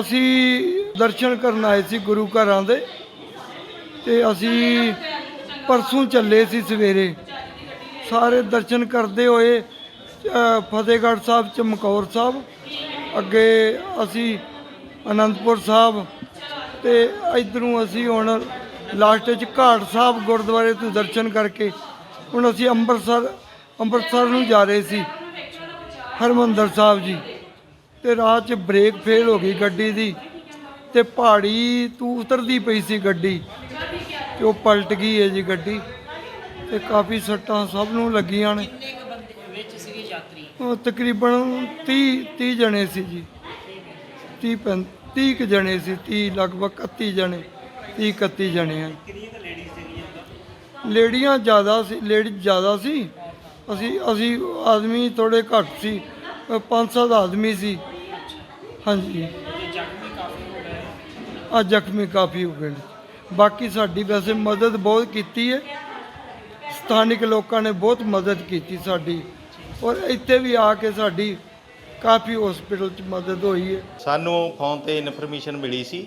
ਅਸੀਂ ਦਰਸ਼ਨ ਕਰਨ ਆਏ ਸੀ ਗੁਰੂ ਘਰਾਂ ਦੇ ਤੇ ਅਸੀਂ ਪਰਸੋਂ ਚੱਲੇ ਸੀ ਸਵੇਰੇ। ਸਾਰੇ ਦਰਸ਼ਨ ਕਰਦੇ ਹੋਏ ਫਤਿਹਗੜ੍ਹ ਸਾਹਿਬ, ਚਮਕੌਰ ਸਾਹਿਬ, ਅੱਗੇ ਅਸੀਂ ਅਨੰਦਪੁਰ ਸਾਹਿਬ ਤੇ ਇਧਰੋਂ ਅਸੀਂ ਹੁਣ ਲਾਸਟ ਵਿੱਚ ਘਾਟ ਸਾਹਿਬ ਗੁਰਦੁਆਰੇ ਤੋਂ ਦਰਸ਼ਨ ਕਰਕੇ ਹੁਣ ਅਸੀਂ ਅੰਮ੍ਰਿਤਸਰ ਅੰਮ੍ਰਿਤਸਰ ਨੂੰ ਜਾ ਰਹੇ ਸੀ। ਹਰਮੰਦਰ ਸਾਹਿਬ ਜੀ। ਤੇ ਰਾਹ 'ਚ ਬ੍ਰੇਕ ਫੇਲ ਹੋ ਗਈ ਗੱਡੀ ਦੀ ਤੇ ਪਹਾੜੀ ਤੋਂ ਉਤਰਦੀ ਪਈ ਸੀ ਗੱਡੀ ਤੇ ਉਹ ਪਲਟ ਗਈ ਹੈ ਜੀ ਗੱਡੀ ਤੇ ਕਾਫੀ ਸੱਟਾਂ ਸਭ ਨੂੰ ਲੱਗੀਆਂ ਨੇ। ਕਿੰਨੇ ਕੁ ਬੰਦੇ ਵਿੱਚ ਸੀਗੇ ਯਾਤਰੀ? ਉਹ ਤਕਰੀਬਨ 30 30 ਜਣੇ ਸੀ ਜੀ। 30 ਪੈਂ 30 ਕੁ ਜਣੇ ਸੀ 30 ਲਗਭਗ 31 ਜਣੇ 30 31 ਜਣੇ ਆ। ਲੇਡੀਆਂ ਜ਼ਿਆਦਾ ਸੀ ਲੇਡੀ ਜ਼ਿਆਦਾ ਸੀ। ਅਸੀਂ ਅਸੀਂ ਆਦਮੀ ਥੋੜੇ ਘੱਟ ਸੀ ਅ, ਪੰਜ ਸੱਤ ਆਦਮੀ ਸੀ। ਹਾਂਜੀ। ਆ ਜ਼ਖਮੀ ਕਾਫੀ ਹੋ ਗਏ। ਨੇ। ਬਾਕੀ ਸਾਡੀ ਵੈਸੇ ਮਦਦ ਬਹੁਤ ਕੀਤੀ ਹੈ। ਸਥਾਨਿਕ ਲੋਕਾਂ ਨੇ ਬਹੁਤ ਮਦਦ ਕੀਤੀ ਸਾਡੀ। ਔਰ ਇੱਥੇ ਵੀ ਆ ਕੇ ਸਾਡੀ ਕਾਫੀ ਹਸਪੀਟਲ 'ਚ ਮਦਦ ਹੋਈ ਹੈ। ਸਾਨੂੰ ਫੋਨ ਤੇ ਇਨਫੋਰਮੇਸ਼ਨ ਮਿਲੀ ਸੀ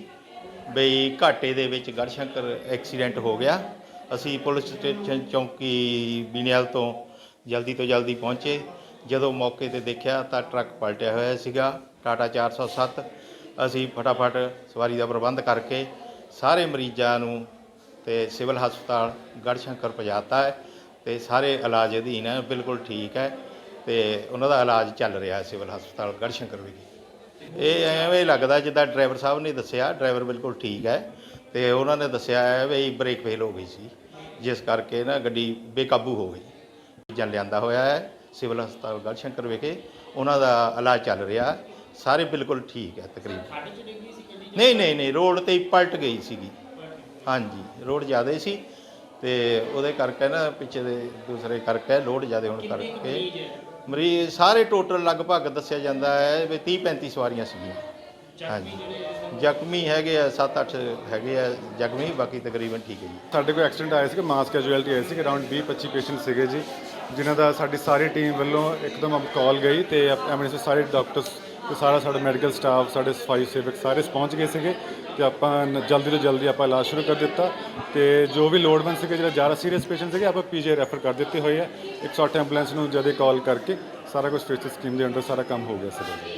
ਬਈ ਘਾਟੇ ਦੇ ਵਿੱਚ ਗੜਸ਼ੰਕਰ ਐਕਸੀਡੈਂਟ ਹੋ ਗਿਆ। ਅਸੀਂ ਪੁਲਿਸ ਸਟੇਸ਼ਨ ਚੌਂਕੀ ਬੀਨਿਆਲ ਤੋਂ ਜਲਦੀ ਤੋਂ ਜਲਦੀ ਪਹੁੰਚੇ। ਜਦੋਂ ਮੌਕੇ ਤੇ ਦੇਖਿਆ ਤਾਂ ਟਰੱਕ ਪਲਟਿਆ ਹੋਇਆ ਸੀਗਾ, ਟਾਟਾ 407 ਅਸੀਂ ਫਟਾਫਟ ਸਵਾਰੀ ਦਾ ਪ੍ਰਬੰਧ ਕਰਕੇ ਸਾਰੇ ਮਰੀਜ਼ਾਂ ਨੂੰ ਤੇ ਸਿਵਲ ਹਸਪਤਾਲ ਗੜਸ਼ੰਕਰ ਪਹੁੰਚਾਤਾ ਹੈ ਤੇ ਸਾਰੇ ਇਲਾਜ ਅਧੀਨ ਹੈ, ਬਿਲਕੁਲ ਠੀਕ ਹੈ ਤੇ ਉਹਨਾਂ ਦਾ ਇਲਾਜ ਚੱਲ ਰਿਹਾ ਹੈ ਸਿਵਲ ਹਸਪਤਾਲ ਗੜਸ਼ੰਕਰ ਵਿਖੇ। ਇਹ ਐਵੇਂ ਲੱਗਦਾ ਜਿੱਦਾਂ ਡਰਾਈਵਰ ਸਾਹਿਬ ਨੇ ਦੱਸਿਆ, ਡਰਾਈਵਰ ਬਿਲਕੁਲ ਠੀਕ ਹੈ ਤੇ ਉਹਨਾਂ ਨੇ ਦੱਸਿਆ ਹੈ ਵੀ ਬ੍ਰੇਕ ਫੇਲ ਹੋ ਗਈ ਸੀ, ਜਿਸ ਕਰਕੇ ਨਾ ਗੱਡੀ ਬੇਕਾਬੂ ਹੋ ਗਈ। ਜਨ ਲਿਆਂਦਾ ਹੋਇਆ ਹੈ। ਸਿਵਲ ਹਸਪਤਾਲ ਗੜਸ਼ੰਕਰ ਵਿਖੇ ਉਹਨਾਂ ਦਾ ਇਲਾਜ ਚੱਲ ਰਿਹਾ। ਸਾਰੇ ਬਿਲਕੁਲ ਠੀਕ ਹੈ ਤਕਰੀਬਨ। ਨਹੀਂ ਨਹੀਂ ਨਹੀਂ ਰੋਡ ਤੇ ਹੀ ਪਲਟ ਗਈ ਸੀਗੀ। ਹਾਂਜੀ ਰੋਡ ਜ਼ਿਆਦਾ ਸੀ ਤੇ ਉਹਦੇ ਕਰਕੇ ਨਾ ਪਿੱਛੇ ਦੇ ਦੂਸਰੇ ਕਰਕੇ ਲੋਡ ਜ਼ਿਆਦਾ ਹੋਣ ਕਰਕੇ ਮਰੀਜ਼ ਸਾਰੇ ਟੋਟਲ ਲਗਭਗ ਦੱਸਿਆ ਜਾਂਦਾ ਹੈ ਵੀ 30 35 ਸਵਾਰੀਆਂ ਸੀਗੀਆਂ। ਹਾਂਜੀ। ਜ਼ਖਮੀ ਹੈਗੇ ਆ 7-8 ਹੈਗੇ ਆ ਜ਼ਖਮੀ ਬਾਕੀ ਤਕਰੀਬਨ ਠੀਕ ਹੈ ਜੀ। ਸਾਡੇ ਕੋਲ ਐਕਸੀਡੈਂਟ ਆਇਆ ਸੀ ਮਾਸ ਕੈਜੂਅਲਟੀ ਆਈ ਸੀ ਅਰਾਊਂਡ 20 25 ਪੇਸ਼ੈਂਟ ਸੀਗੇ ਜੀ। ਜਿਨ੍ਹਾਂ ਦਾ ਸਾਡੀ ਸਾਰੀ ਟੀਮ ਵੱਲੋਂ ਇੱਕਦਮ ਕਾਲ ਗਈ ਤੇ ਐਮਰਜੈਂਸੀ ਸਾਰੇ ਡਾਕਟਰਸ ਤੇ ਸਾਰਾ ਸਾਡਾ ਮੈਡੀਕਲ ਸਟਾਫ ਸਾਡੇ ਸਫ਼ਾਈ ਸੇਵਕ ਸਾਰੇ ਪਹੁੰਚ ਗਏ ਸੀਗੇ ਤੇ ਆਪਾਂ ਨ- ਜਲਦੀ ਤੋਂ ਜਲਦੀ ਆਪਾਂ ਇਲਾਜ ਸ਼ੁਰੂ ਕਰ ਦਿੱਤਾ ਤੇ ਜੋ ਵੀ ਲੋੜਵੰਦ ਸੀਗੇ, ਜਿਹੜਾ ਜ਼ਿਆਦਾ ਸੀਰੀਅਸ ਪੇਸ਼ੈਂਟ ਸੀਗੇ, ਆਪਾਂ ਪੀਜੀ ਰੈਫਰ ਕਰ ਦਿੱਤੇ ਹੋਏ ਆ। 108 ਐਂਬੂਲੈਂਸ ਨੂੰ ਜਦੇ ਕਾਲ ਕਰਕੇ ਸਾਰਾ ਕੁਝ ਫੇਸ ਸਕੀਮ ਦੇ ਅੰਡਰ ਸਾਰਾ ਕੰਮ ਹੋ ਗਿਆ ਸੀਗਾ।